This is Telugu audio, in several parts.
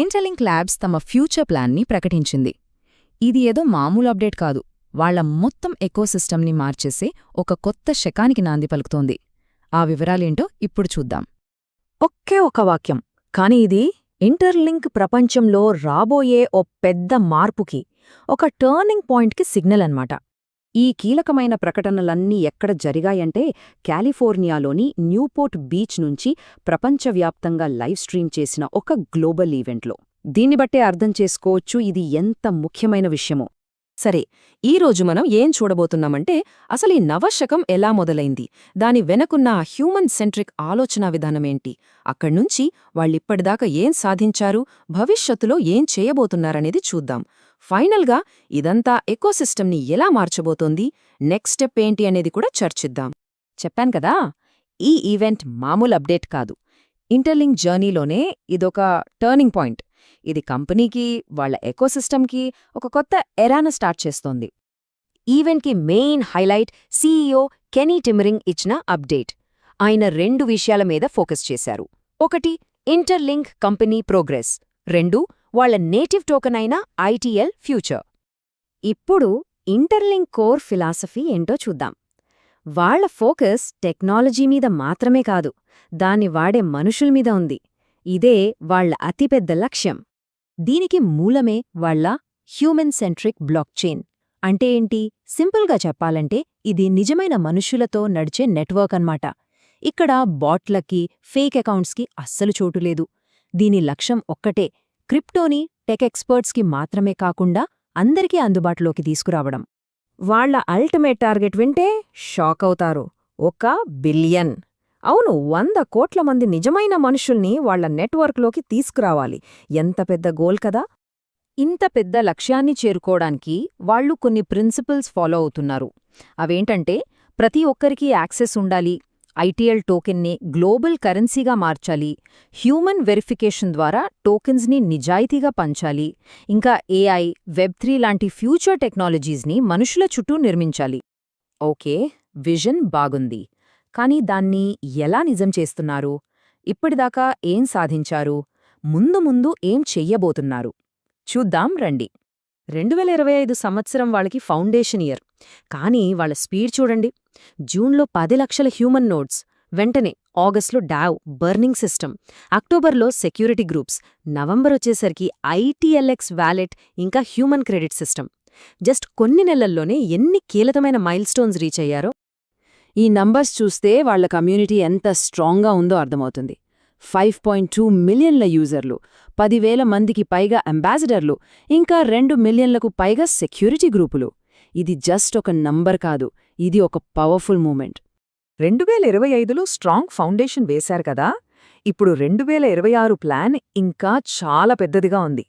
ఇంటర్లింక్ ల్యాబ్స్ తమ ఫ్యూచర్ ప్లాన్ని ప్రకటించింది. ఇది ఏదో మామూలు అప్డేట్ కాదు. వాళ్ళ మొత్తం ఎకోసిస్టమ్ని మార్చేసే ఒక కొత్త శకానికి నాంది పలుకుతోంది. ఆ వివరాలేంటో ఇప్పుడు చూద్దాం. ఒకే ఒక వాక్యం కాని ఇది ఇంటర్లింక్ ప్రపంచంలో రాబోయే ఓ పెద్ద మార్పుకి ఒక టర్నింగ్ పాయింట్కి సిగ్నల్ అన్నమాట. ఈ కీలకమైన ప్రకటనలన్నీ ఎక్కడ జరిగాయంటే కాలిఫోర్నియాలోని న్యూపోర్ట్ బీచ్ నుంచి ప్రపంచవ్యాప్తంగా లైవ్ స్ట్రీమ్ చేసిన ఒక గ్లోబల్ ఈవెంట్లో. దీన్ని బట్టే అర్థం చేసుకోవచ్చు ఇది ఎంత ముఖ్యమైన విషయమో. సరే ఈరోజు మనం ఏం చూడబోతున్నామంటే అసలు ఈ నవశకం ఎలా మొదలైంది? దాని వెనకున్న ఆ హ్యూమన్ సెంట్రిక్ ఆలోచనా విధానమేంటి అక్కడ్నుంచి వాళ్ళిప్పటిదాకా ఏం సాధించారు? భవిష్యత్తులో ఏం చేయబోతున్నారనేది చూద్దాం. ఫైనల్గా ఇదంతా ఎకోసిస్టమ్ని ఎలా మార్చబోతోంది? నెక్స్ట్ స్టెప్ ఏంటి అనేది కూడా చర్చిద్దాం. చెప్పాను కదా ఈ ఈవెంట్ మామూలు అప్డేట్ కాదు. ఇంటర్లింక్ జర్నీలోనే ఇదొక టర్నింగ్ పాయింట్. ఇది కంపెనీకి వాళ్ళ ఎకోసిస్టమ్కి ఒక కొత్త ఎరాన స్టార్ట్ చేస్తోంది. ఈవెంట్కి మెయిన్ హైలైట్ సీఈఓ కెనీ టిమరింగ్ ఇచ్చిన అప్డేట్. ఆయన రెండు విషయాల మీద ఫోకస్ చేశారు. ఒకటి ఇంటర్లింక్ కంపెనీ ప్రోగ్రెస్. రెండు వాళ్ళ నేటివ్ టోకెన్ అయిన ఐటీఎల్ ఫ్యూచర్. ఇప్పుడు ఇంటర్లింక్ కోర్ ఫిలాసఫీ ఏంటో చూద్దాం. వాళ్ళ ఫోకస్ టెక్నాలజీ మీద మాత్రమే కాదు దాన్ని వాడే మనుషుల మీద ఉంది. ఇదే వాళ్ళ అతిపెద్ద లక్ష్యం. దీనికి మూలమే వాళ్ళ హ్యూమన్ సెంట్రిక్ బ్లాక్ చైన్. అంటే ఏంటి? సింపుల్గా చెప్పాలంటే ఇది నిజమైన మనుషులతో నడిచే నెట్వర్క్ అన్నమాట. ఇక్కడ బాట్లకి ఫేక్ అకౌంట్స్కి అస్సలు చోటులేదు దీని లక్ష్యం ఒక్కటే క్రిప్టోని టెక్ ఎక్స్పర్ట్స్కి మాత్రమే కాకుండా అందరికీ అందుబాటులోకి తీసుకురావడం. వాళ్ళ అల్టిమేట్ టార్గెట్ వింటే షాక్ అవుతారు. ఒక బిలియన్. అవును వంద కోట్ల మంది నిజమైన మనుషుల్ని వాళ్ళ నెట్వర్క్లోకి తీసుకురావాలి. ఎంత పెద్ద గోల్ కదా! ఇంత పెద్ద లక్ష్యాన్ని చేరుకోవడానికి వాళ్ళు కొన్ని ప్రిన్సిపల్స్ ఫాలో అవుతున్నారు. అవేంటంటే ప్రతి ఒక్కరికీ యాక్సెస్ ఉండాలి ఐటీఎల్ టోకెన్ని గ్లోబల్ కరెన్సీగా మార్చాలి. హ్యూమన్ వెరిఫికేషన్ ద్వారా టోకెన్స్ని నిజాయితీగా పంచాలి. ఇంకా ఏఐ వెబ్ త్రీ లాంటి ఫ్యూచర్ టెక్నాలజీస్ని మనుషుల చుట్టూ నిర్మించాలి. ఓకే విజన్ బాగుంది. కానీ దాన్ని ఎలా నిజం చేస్తున్నారు? ఇప్పటిదాకా ఏం సాధించారు? ముందు ముందు ఏం చెయ్యబోతున్నారు? చూద్దాం రండి. రెండు వేల ఇరవై ఐదు సంవత్సరం వాళ్ళకి ఫౌండేషన్ ఇయర్. కానీ వాళ్ళ స్పీడ్ చూడండి. జూన్లో పది లక్షల హ్యూమన్ నోట్స్ వెంటనే ఆగస్ట్లో డావ్ బర్నింగ్ సిస్టమ్. అక్టోబర్లో సెక్యూరిటీ గ్రూప్స్ నవంబర్ వచ్చేసరికి ఐటీఎల్ఎక్స్ వ్యాలెట్ ఇంకా హ్యూమన్ క్రెడిట్ సిస్టమ్. జస్ట్ కొన్ని నెలల్లోనే ఎన్ని కీలకమైన మైల్స్టోన్స్ రీచ్ అయ్యారో? ఈ నంబర్స్ చూస్తే వాళ్ళ కమ్యూనిటీ ఎంత స్ట్రాంగ్గా ఉందో అర్థమవుతుంది. ఫైవ్ పాయింట్ టూ మిలియన్ల యూజర్లు. పదివేల మందికి పైగా అంబాసిడర్లు ఇంకా రెండు మిలియన్లకు పైగా సెక్యూరిటీ గ్రూపులు. ఇది జస్ట్ ఒక నంబర్ కాదు ఇది ఒక పవర్ఫుల్ మూమెంట్. రెండు వేల ఇరవై ఐదులో స్ట్రాంగ్ ఫౌండేషన్ వేశారు కదా ఇప్పుడు రెండు వేల ఇరవై ఆరు ప్లాన్ ఇంకా చాలా పెద్దదిగా ఉంది.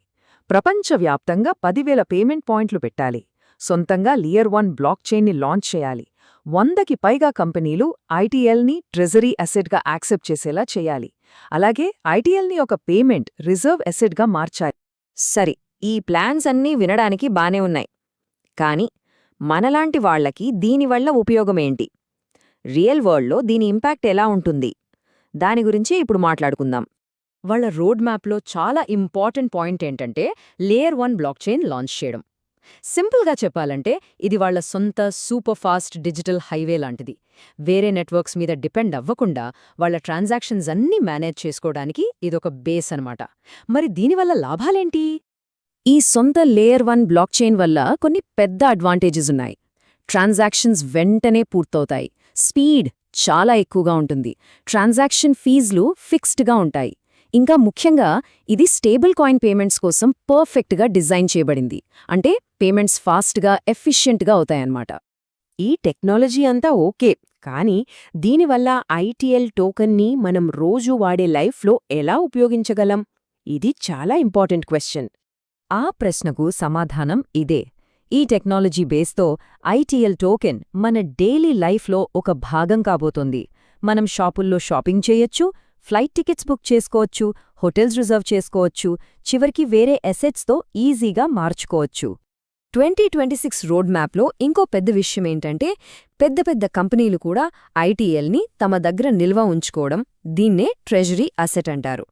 ప్రపంచవ్యాప్తంగా పదివేల పేమెంట్ పాయింట్లు పెట్టాలి సొంతంగా లియర్ వన్ బ్లాక్ చైన్ని లాంచ్ చేయాలి వందకి పైగా కంపెనీలు ఐటీఎల్ని ట్రెజరీ అసెట్గా యాక్సెప్ట్ చేసేలా చేయాలి. అలాగే ఐటీఎల్ని ఒక పేమెంట్ రిజర్వ్ ఎసెట్గా మార్చాలి. సరే ఈ ప్లాన్స్ అన్నీ వినడానికి బానే ఉన్నాయి. కాని మనలాంటి వాళ్ళకి దీనివల్ల ఉపయోగమేంటి రియల్ వరల్డ్లో దీని ఇంపాక్ట్ ఎలా ఉంటుంది? దాని గురించి ఇప్పుడు మాట్లాడుకుందాం. వాళ్ళ రోడ్ మ్యాప్లో చాలా ఇంపార్టెంట్ పాయింట్ ఏంటంటే layer one block chain launch చేయడం. సింపుల్గా చెప్పాలంటే ఇది వాళ్ళ సొంత సూపర్ ఫాస్ట్ డిజిటల్ హైవే లాంటిది. వేరే నెట్వర్క్స్ మీద డిపెండ్ అవ్వకుండా వాళ్ళ ట్రాన్సాక్షన్స్ అన్నీ మేనేజ్ చేసుకోవడానికి ఇదొక బేస్ అనమాట మరి దీనివల్ల లాభాలేంటి? ఈ సొంత లేయర్ వన్ బ్లాక్ చైన్ వల్ల కొన్ని పెద్ద అడ్వాంటేజెస్ ఉన్నాయి. ట్రాన్సాక్షన్స్ వెంటనే పూర్తవుతాయి. స్పీడ్ చాలా ఎక్కువగా ఉంటుంది. ట్రాన్సాక్షన్ ఫీజులు ఫిక్స్డ్గా ఉంటాయి. ఇంకా ముఖ్యంగా ఇది స్టేబుల్ కాయిన్ పేమెంట్స్ కోసం పర్ఫెక్ట్గా డిజైన్ చేయబడింది. అంటే పేమెంట్స్ ఫాస్ట్గా ఎఫిషియెంట్గా అవుతాయన్నమాట. ఈ టెక్నాలజీ అంతా ఓకే కానీ దీనివల్ల ఐటీఎల్ టోకన్ని మనం రోజూ వాడే లైఫ్లో ఎలా ఉపయోగించగలం? ఇది చాలా ఇంపార్టెంట్ క్వశ్చన్ ఆ ప్రశ్నకు సమాధానం ఇదే. ఈ టెక్నాలజీ బేస్తో ఐటీఎల్ టోకెన్ మన డైలీ లైఫ్లో ఒక భాగం కాబోతోంది. మనం షాపుల్లో షాపింగ్ చేయొచ్చు ఫ్లైట్ టికెట్స్ బుక్ చేసుకోవచ్చు హోటల్స్ రిజర్వ్ చేసుకోవచ్చు చివరికి వేరే ఎసెట్స్తో ఈజీగా మార్చుకోవచ్చు. ట్వంటీ ట్వంటీ సిక్స్ రోడ్ మ్యాప్లో ఇంకో పెద్ద విషయమేంటంటే పెద్ద పెద్ద కంపెనీలు కూడా ఐటీఎల్ని తమ దగ్గర నిల్వ ఉంచుకోవడం దీన్నే ట్రెజరీ అసెట్ అంటారు.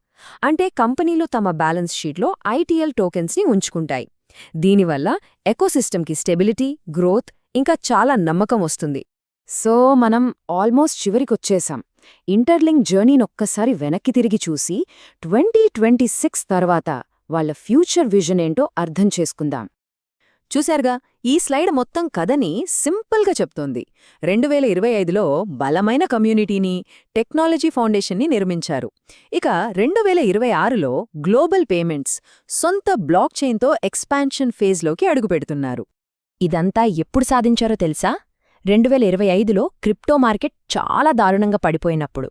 అంటే కంపెనీలు తమ బ్యాలెన్స్ షీట్లో ఐటీఎల్ టోకెన్స్ని ఉంచుకుంటాయి. దీనివల్ల ఎకోసిస్టమ్కి స్టెబిలిటీ గ్రోత్ ఇంకా చాలా నమ్మకం వస్తుంది. సో మనం ఆల్మోస్ట్ చివరికొచ్చేసాం. ఇంటర్లింక్ జర్నీనొక్కసారి వెనక్కి తిరిగి చూసి ట్వంటీ ట్వంటీ సిక్స్ తర్వాత వాళ్ళ ఫ్యూచర్ విజన్ ఏంటో అర్థం చేసుకుందాం. చూశారుగా ఈ స్లైడ్ మొత్తం కథని సింపుల్గా చెప్తోంది. రెండు వేల ఇరవై ఐదులో బలమైన కమ్యూనిటీని టెక్నాలజీ ఫౌండేషన్ని నిర్మించారు. ఇక రెండు వేల ఇరవై ఆరులో గ్లోబల్ పేమెంట్స్ సొంత బ్లాక్ చైన్తో ఎక్స్పాన్షన్ ఫేజ్లోకి అడుగుపెడుతున్నారు. ఇదంతా ఎప్పుడు సాధించారో తెలుసా? రెండు వేల ఇరవై ఐదులో క్రిప్టో మార్కెట్ చాలా దారుణంగా పడిపోయినప్పుడు.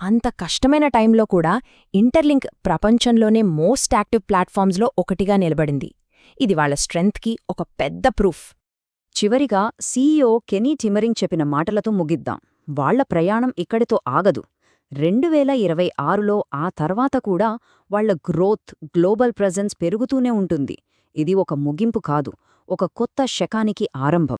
అంత కష్టమైన టైంలో కూడా ఇంటర్లింక్ ప్రపంచంలోనే మోస్ట్ యాక్టివ్ ప్లాట్ఫామ్స్లో ఒకటిగా నిలబడింది. ఇది వాళ్ళ స్ట్రెంగ్త్కి ఒక పెద్ద ప్రూఫ్. చివరిగా సీఈఓ కెనీ టిమరింగ్ చెప్పిన మాటలతో ముగిద్దాం. వాళ్ళ ప్రయాణం ఇక్కడితో ఆగదు. రెండు వేల ఇరవై ఆరులో ఆ తర్వాత కూడా వాళ్ళ గ్రోత్ గ్లోబల్ ప్రెజెన్స్ పెరుగుతూనే ఉంటుంది. ఇది ఒక ముగింపు కాదు ఒక కొత్త శకానికి ఆరంభం.